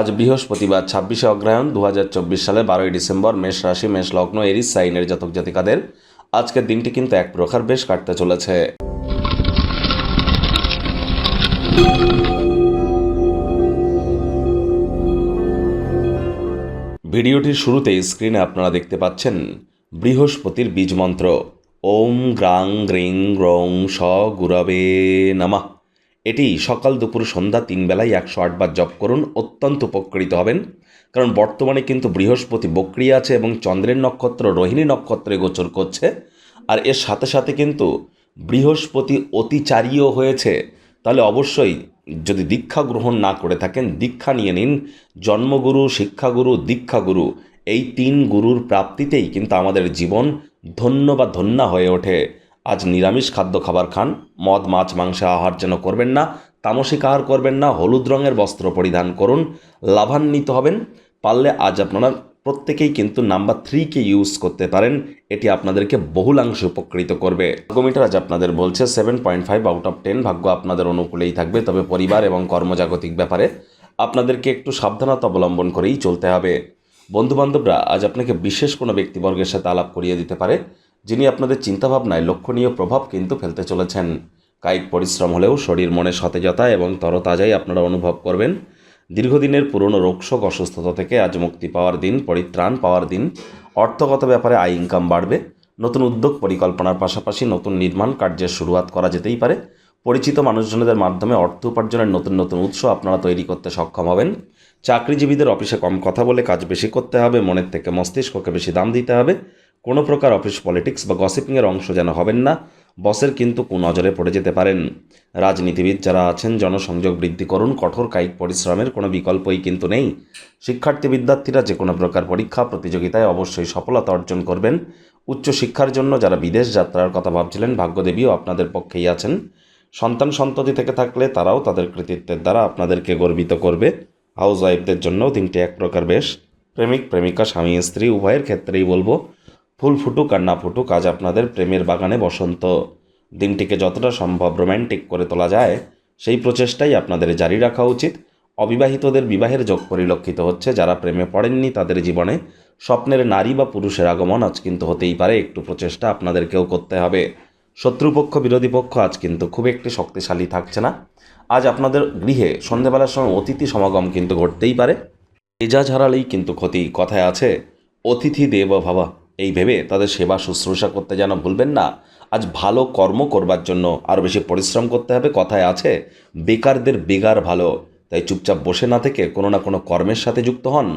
আজ বৃহস্পতিবার, ছাব্বিশে অগ্রহায়ণ দু সালে বারোই ডিসেম্বর, মেষ রাশি, মেষ লগ্ন, এরিস, সাইনের জাতক জাতিকাদের। আজকের দিনটি কিন্তু এক প্রকার বেশ কাটতে চলেছে। ভিডিওটির শুরুতেই স্ক্রিনে আপনারা দেখতে পাচ্ছেন বৃহস্পতির বীজ মন্ত্র। ওম গ্রাং গ্রিং গ্রং স গুরবে নামা। এটি সকাল দুপুর সন্ধ্যা তিন বেলায় একশো আটবার জপ করুন, অত্যন্ত উপকৃত হবেন। কারণ বর্তমানে কিন্তু বৃহস্পতি বক্রিয়া আছে এবং চন্দ্রের নক্ষত্র, রোহিণী নক্ষত্রে গোচর করছে। আর এর সাথে সাথে কিন্তু বৃহস্পতি অতিচারীয় হয়েছে। তাহলে অবশ্যই যদি দীক্ষা গ্রহণ না করে থাকেন, দীক্ষা নিয়ে নিন। জন্মগুরু, শিক্ষাগুরু, দীক্ষাগুরু, এই তিন গুরুর প্রাপ্তিতেই কিন্তু আমাদের জীবন ধন্য বা ধন্যা হয়ে ওঠে। আজ নিরামিষ খাদ্য খাবার খান। মদ, মাছ, মাংসে আহার যেন করবেন না, তামসিক আহার করবেন না, হলুদ রঙের বস্ত্র পরিধান করুন, লাভান্বিত হবেন। পারলে আজ আপনারা প্রত্যেকেই কিন্তু নাম্বার থ্রিকে ইউজ করতে পারেন। এটি আপনাদেরকে বহুলাংশে উপকৃত করবে। ভাগ্যমিটার আজ আপনাদের বলছে seven point five out of ten ভাগ্য আপনাদের অনুকূলেই থাকবে। তবে পরিবার এবং কর্মজাগতিক ব্যাপারে আপনাদেরকে একটু সাবধানতা অবলম্বন করেই চলতে হবে। বন্ধুবান্ধবরা, আজ আপনাকে বিশেষ কোনো ব্যক্তিবর্গের সাথে আলাপ করিয়ে দিতে পারে। যিনি আপনাদের চিন্তাভাবনায় লক্ষণীয় প্রভাব কিন্তু ফেলতে চলেছেন। কায়িক পরিশ্রম হলেও শরীর মনে সতেজতা এবং তরতাজাই আপনারা অনুভব করবেন। দীর্ঘদিনের পুরনো রোগশোক অসুস্থতা থেকে আজ মুক্তি পাওয়ার দিন, পরিত্রাণ পাওয়ার দিন। অর্থগত ব্যাপারে আয় ইনকাম বাড়বে। নতুন উদ্যোগ পরিকল্পনার পাশাপাশি নতুন নির্মাণ কার্যের শুরুয়াত করা যেতেই পারে। পরিচিত মানুষজনদের মাধ্যমে অর্থ উপার্জনের নতুন নতুন উৎস আপনারা তৈরি করতে সক্ষম হবেন। চাকরিজীবীদের অফিসে কম কথা বলে কাজ বেশি করতে হবে, মনের থেকে মস্তিষ্ককে বেশি দাম দিতে হবে। কোনো প্রকার অফিস পলিটিক্স বা গসিপিংয়ের অংশ যেন হবেন না, বসের কিন্তু কুনজরে পড়ে যেতে পারেন। রাজনীতিবিদ যারা আছেন, জনসংযোগ বৃদ্ধি করুন, কঠোর কায়িক পরিশ্রমের কোনো বিকল্পই কিন্তু নেই। শিক্ষার্থী বিদ্যার্থীরা যে কোনো প্রকার পরীক্ষা, প্রতিযোগিতায় অবশ্যই সফলতা অর্জন করবেন। উচ্চশিক্ষার জন্য যারা বিদেশ যাত্রার কথা ভাবছিলেন, ভাগ্যদেবীও আপনাদের পক্ষেই আছেন। সন্তান সন্ততি থেকে থাকলে তারাও তাদের কৃতিত্বের দ্বারা আপনাদেরকে গর্বিত করবে। হাউস ওয়াইফদের জন্যও দিনটি এক প্রকার বেশ। প্রেমিক, প্রেমিকা, স্বামী, স্ত্রী, উভয়ের ক্ষেত্রেই বলব ফুল ফুটুক আর না ফুটুক, আজ আপনাদের প্রেমের বাগানে বসন্ত। দিনটিকে যতটা সম্ভব রোম্যান্টিক করে তোলা যায়, সেই প্রচেষ্টাই আপনাদের জারি রাখা উচিত। অবিবাহিতদের বিবাহের যোগ পরিলক্ষিত হচ্ছে, যারা প্রেমে পড়েননি তাদের জীবনে স্বপ্নের নারী বা পুরুষের আগমন আজ কিন্তু হতেই পারে, একটু প্রচেষ্টা আপনাদেরকেও করতে হবে। শত্রুপক্ষ, বিরোধী পক্ষ আজ কিন্তু খুব একটি শক্তিশালী থাকছে না। আজ আপনাদের গৃহে সন্ধেবেলার সময় অতিথি সমাগম কিন্তু ঘটতেই পারে। মেজাজ হারালেই কিন্তু ক্ষতি কথায় আছে, অতিথি দেব ভাবা। এই ভেবে তাদের সেবা শুশ্রূষা করতে যেন ভুলবেন না, আজ ভালো কর্ম করবার জন্য আরও বেশি পরিশ্রম করতে হবে কথায় আছে, বেকারদের বেগার ভালো, তাই চুপচাপ বসে না থেকে কোনো না কোনো কর্মের সাথে যুক্ত হন।